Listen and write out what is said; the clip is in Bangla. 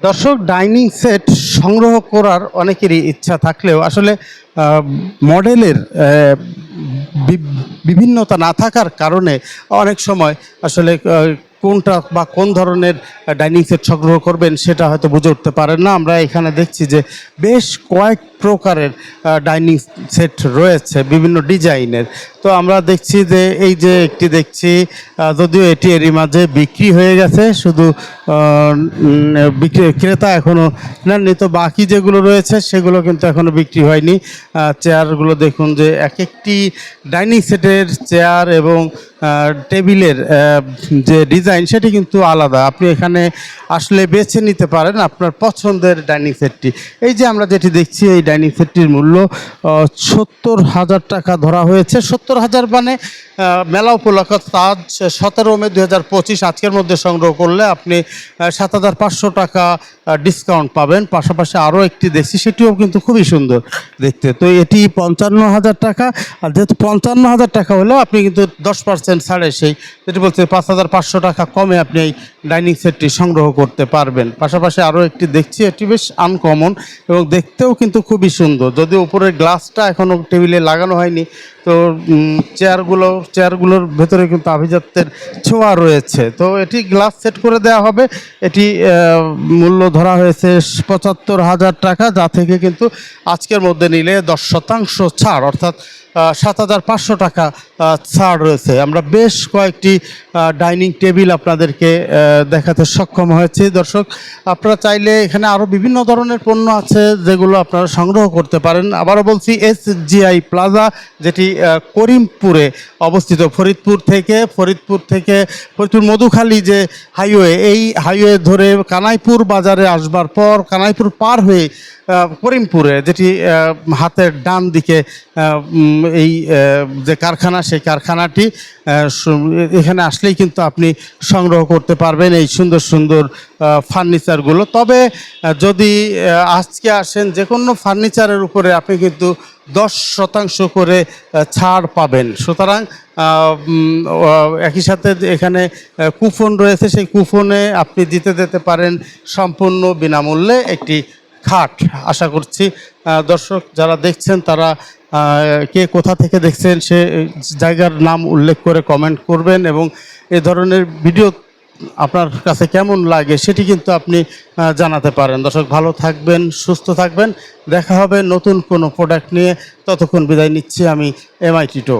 দর্শক ডাইনিং সেট সংগ্রহ করার অনেকেরই ইচ্ছা থাকলেও আসলে মডেলের বিভিন্নতা না থাকার কারণে অনেক সময় আসলে কোনটা বা কোন ধরনের ডাইনিং সেট সংগ্রহ করবেন সেটা হয়তো বুঝে উঠতে পারেন না। আমরা এখানে দেখছি যে বেশ কয়েক প্রকারের ডাইনিং সেট রয়েছে বিভিন্ন ডিজাইনের। তো আমরা দেখছি যে এই যে একটি দেখছি যদিও এটি এরই মাঝে বিক্রি হয়ে গেছে, শুধু ক্রেতা এখনও নেননি। তো বাকি যেগুলো রয়েছে সেগুলো কিন্তু এখনও বিক্রি হয়নি। চেয়ারগুলো দেখুন যে এক একটি ডাইনিং চেয়ার এবং টেবিলের যে ডিজাইন, সেটি কিন্তু আলাদা। আপনি এখানে আসলে বেছে নিতে পারেন আপনার পছন্দের ডাইনিং সেটটি। এই যে আমরা যেটি দেখছি, এই ডাইনিং সেটটির মূল্য সত্তর হাজার টাকা ধরা হয়েছে। সত্তর হাজার মানে মেলা উপলক্ষ তাজ, সতেরো মে দু হাজার পঁচিশ, আজকের মধ্যে সংগ্রহ করলে আপনি সাত হাজার পাঁচশো টাকা ডিসকাউন্ট পাবেন। পাশাপাশি আরও একটি দেখছি, সেটিও কিন্তু খুবই সুন্দর দেখতে। তো এটি পঞ্চান্ন হাজার টাকা। আর যেহেতু পঞ্চান্ন হাজার টাকা হলেও আপনি কিন্তু দশ পার্সেন্ট ছাড়ে সেই যেটি বলছে পাঁচ হাজার পাঁচশো টাকা কমে আপনি এই ডাইনিং সেটটি সংগ্রহ করতে পারবেন। পাশাপাশি আরও একটি দেখছি, এটি বেশ আনকমন এবং দেখতেও কিন্তু খুবই সুন্দর। যদি উপরের গ্লাসটা এখনও টেবিলে লাগানো হয়নি, তো চেয়ারগুলো, চেয়ারগুলোর ভেতরে কিন্তু আভিজাত্যের ছোঁয়া রয়েছে। তো এটি গ্লাস সেট করে দেওয়া হবে। এটি মূল্য ধরা হয়েছে পঁচাত্তর হাজার টাকা, যা থেকে কিন্তু আজকের মধ্যে নিলে দশ শতাংশ ছাড়। অর্থাৎ সাত হাজার পাঁচশো টাকা ছাড় রয়েছে। আমরা বেশ কয়েকটি ডাইনিং টেবিল আপনাদেরকে দেখাতে সক্ষম হয়েছি। দর্শক, আপনারা চাইলে এখানে আরও বিভিন্ন ধরনের পণ্য আছে যেগুলো আপনারা সংগ্রহ করতে পারেন। আবারও বলছি, এস জিআই প্লাজা, যেটি করিমপুরে অবস্থিত। ফরিদপুর থেকে ফরিদপুর থেকে, ফরিদপুর মধুখালী যে হাইওয়ে, এই হাইওয়ে ধরে কানাইপুর বাজারে আসবার পর কানাইপুর পার হয়ে করিমপুরে, যেটি হাতের ডান দিকে এই যে কারখানা, সেই কারখানাটি এখানে আসলেই কিন্তু আপনি সংগ্রহ করতে পারবেন এই সুন্দর সুন্দর ফার্নিচারগুলো। তবে যদি আজকে আসেন যে কোনো ফার্নিচারের উপরে আপনি কিন্তু দশ শতাংশ করে ছাড় পাবেন। সুতরাং একই সাথে এখানে কুপন রয়েছে, সেই কুপনে আপনি দিতে দিতে পারেন সম্পূর্ণ বিনামূল্যে একটি খাট। আশা করছি দর্শক যারা দেখছেন, তারা কে কোথা থেকে দেখছেন সে জায়গার নাম উল্লেখ করে কমেন্ট করবেন এবং এ ধরনের ভিডিও আপনার কাছে কেমন লাগে সেটি কিন্তু আপনি জানাতে পারেন। দর্শক, ভালো থাকবেন, সুস্থ থাকবেন। দেখা হবে নতুন কোনো প্রোডাক্ট নিয়ে। ততক্ষণ বিদায় নিচ্ছি আমি এমআইটি টো